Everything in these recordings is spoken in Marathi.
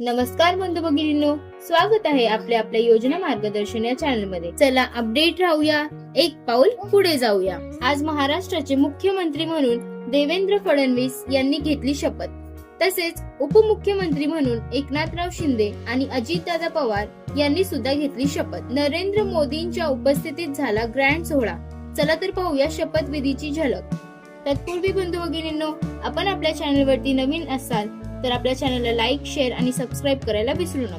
नमस्कार बंधू भगिनींनो स्वागत आहे आपल्या आपल्या योजना मार्गदर्शन या चॅनलमध्ये चला अपडेट राहूया एक पाऊल पुढे जाऊया. आज महाराष्ट्राचे मुख्यमंत्री म्हणून देवेंद्र फडणवीस यांनी घेतली शपथ. तसेच उपमुख्यमंत्री म्हणून एकनाथराव शिंदे आणि अजितदादा पवार यांनी सुद्धा घेतली शपथ. नरेंद्र मोदींच्या उपस्थितीत झाला ग्रँड सोहळा. चला तर पाहूया शपथविधीची झलक. तत्पूर्वी बंधू भगिनींनो आपण आपल्या चॅनलवरती नवीन असाल तर आपल्या चॅनलला लाईक शेअर आणि सबस्क्राईब करायला विसरू नका.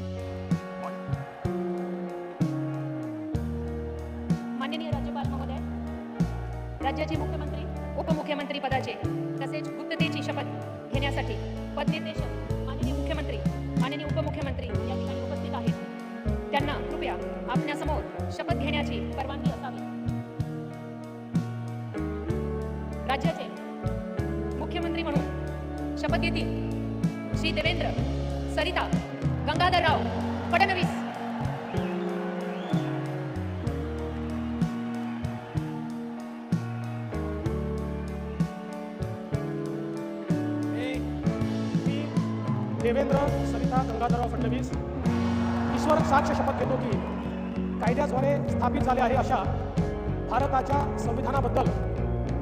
माननीय राज्यपाल महोदय राज्याचे मुख्यमंत्री उपमुख्यमंत्री पदाचे तसेच गुप्ततेची शपथ घेण्यासाठी पदनिर्देशक माननीय मुख्यमंत्री माननीय उपमुख्यमंत्री या ठिकाणी उपस्थित आहेत. त्यांना कृपया आपल्यासमोर शपथ घेण्याची परवानगी असावी. राज्याचे मुख्यमंत्री म्हणून शपथ घेतील श्री देवेंद्र सरिता गंगाधरराव फडणवीस. देवेंद्र सरिता गंगाधरराव फडणवीस ईश्वर साक्ष शपथ घेतो की कायद्याद्वारे स्थापित झाले आहे अशा भारताच्या संविधानाबद्दल.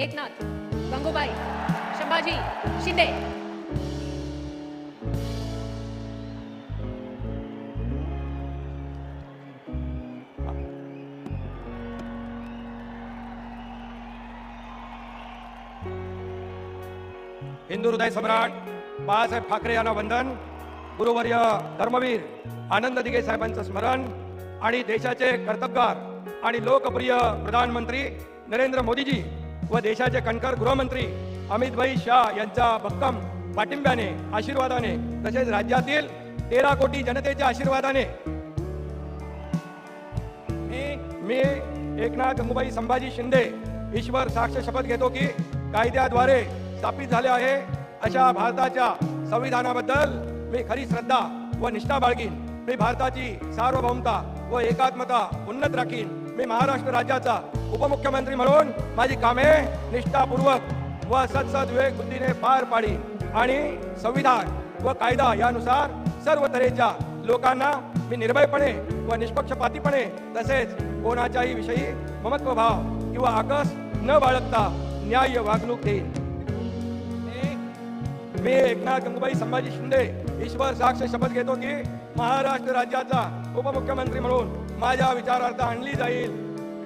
एकनाथ गंगोबाई संभाजी शिंदे. हिंदू हृदय सम्राट बाळासाहेब ठाकरे यांना वंदन. गुरुवर्य धर्मवीर आनंद दिघे साहेबांचं स्मरण. आणि देशाचे कर्तबगार आणि लोकप्रिय प्रधानमंत्री नरेंद्र मोदीजी व देशाचे कणकार गृहमंत्री अमितभाई शाह यांच्या भक्कम पाठिंब्याने आशीर्वादाने तसेच राज्यातील तेरा कोटी जनतेच्या आशीर्वादाने. मी मी एकनाथ मुंबई संभाजी शिंदे ईश्वर साक्ष शपथ घेतो की कायद्याद्वारे स्थापित झाले आहे. अशा भारताच्या संविधानाबद्दल मी खरी श्रद्धा व निष्ठा बाळगीन. मी भारताची सार्वभौमता व एकात्मता उन्नत राखीन. मी महाराष्ट्र राज्याचा उपमुख्यमंत्री म्हणून माझी कामे निष्ठापूर्वक व सत्सद विवेक बुद्धीने पार पाडी आणि संविधान व कायदा यानुसार सर्व तऱ्हेच्या लोकांना मी निर्भयपणे व निष्पक्षपातीपणे तसेच कोणाच्याही विषयी ममत्व भाव किंवा आकस न बाळगता न्याय्य वागणूक देईन. मी- मी एकनाथ गंगूबाई संभाजी शिंदे ईश्वर साक्ष शपथ घेतो की महाराष्ट्र राज्याचा उपमुख्यमंत्री म्हणून माझ्या विचारार्थ आणली जाईल.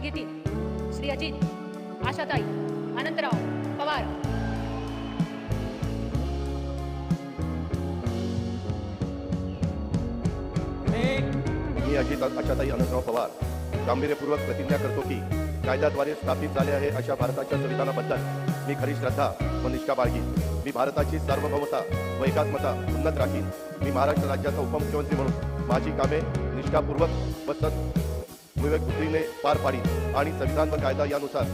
शपथ घेतील श्री अजित आशाताई अनंतराव पवार. मी मी अजित आशाताई अनंतराव पवार. गांभीर्यपूर्वक प्रतिज्ञा करतो की कायद्याद्वारे स्थापित झाले आहे अशा भारताच्या संविधानाबद्दल मी खरी श्रद्धा व निष्ठा बाळगीन. मी भारताची सार्वभौमता व एकात्मता उन्नत राखीन. मी महाराष्ट्र राज्याचा उपमुख्यमंत्री म्हणून माझी कामे निष्ठापूर्वक व सत विवेकबुद्धीने पार पाडीन आणि संविधान व कायदा यानुसार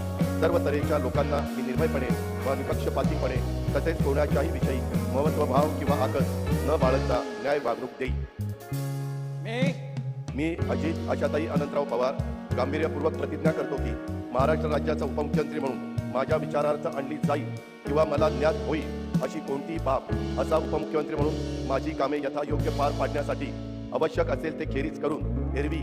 सर्व तऱ्हेच्या लोकांना मी निर्भयपणे व निपक्षपातीपणे तसेच कोणाच्याही विषयी महत्वभाव किंवा आकस न बाळगता न्याय वागणूक देईन. मी मी अजित आशाताई अनंतराव पवार गांभीर्यपूर्वक प्रतिज्ञा करतो की महाराष्ट्र राज्याचा उपमुख्यमंत्री म्हणून माझ्या विचारार्थ आणली जाईल किंवा मला ज्ञात होईल अशी कोणतीही बाब असा उपमुख्यमंत्री म्हणून माझी कामे यथायोग्य पार पाडण्यासाठी आवश्यक असेल ते खेरीज करून एरवी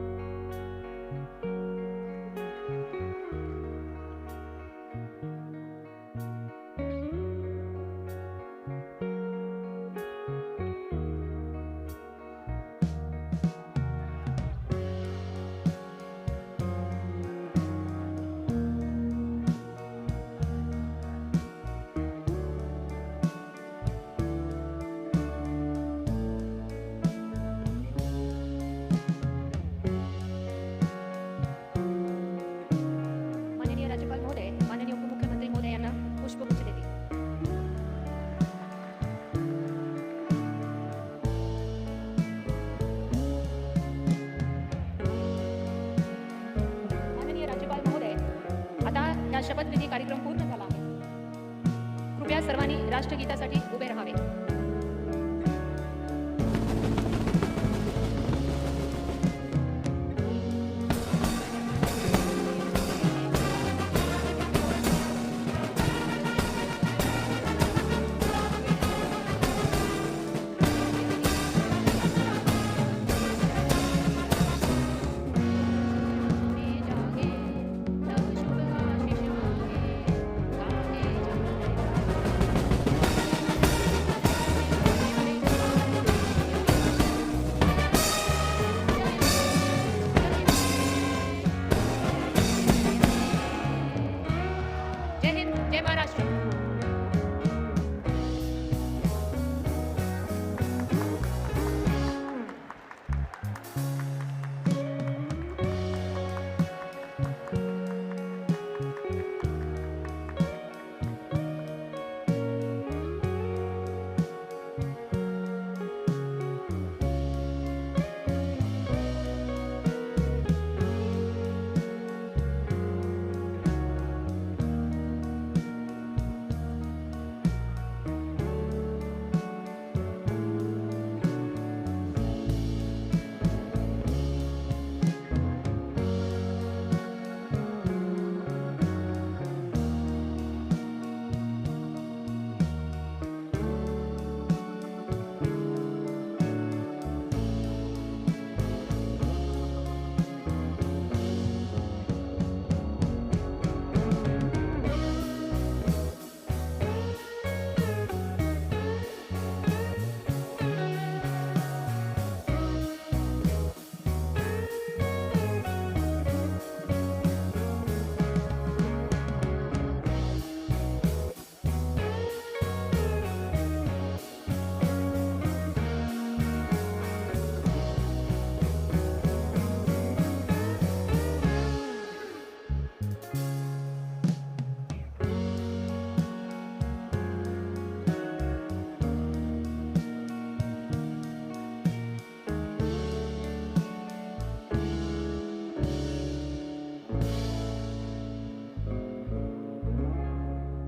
शपथविधी कार्यक्रम पूर्ण झाला आहे. कृपया सर्वांनी राष्ट्रगीतासाठी उभे राहावे.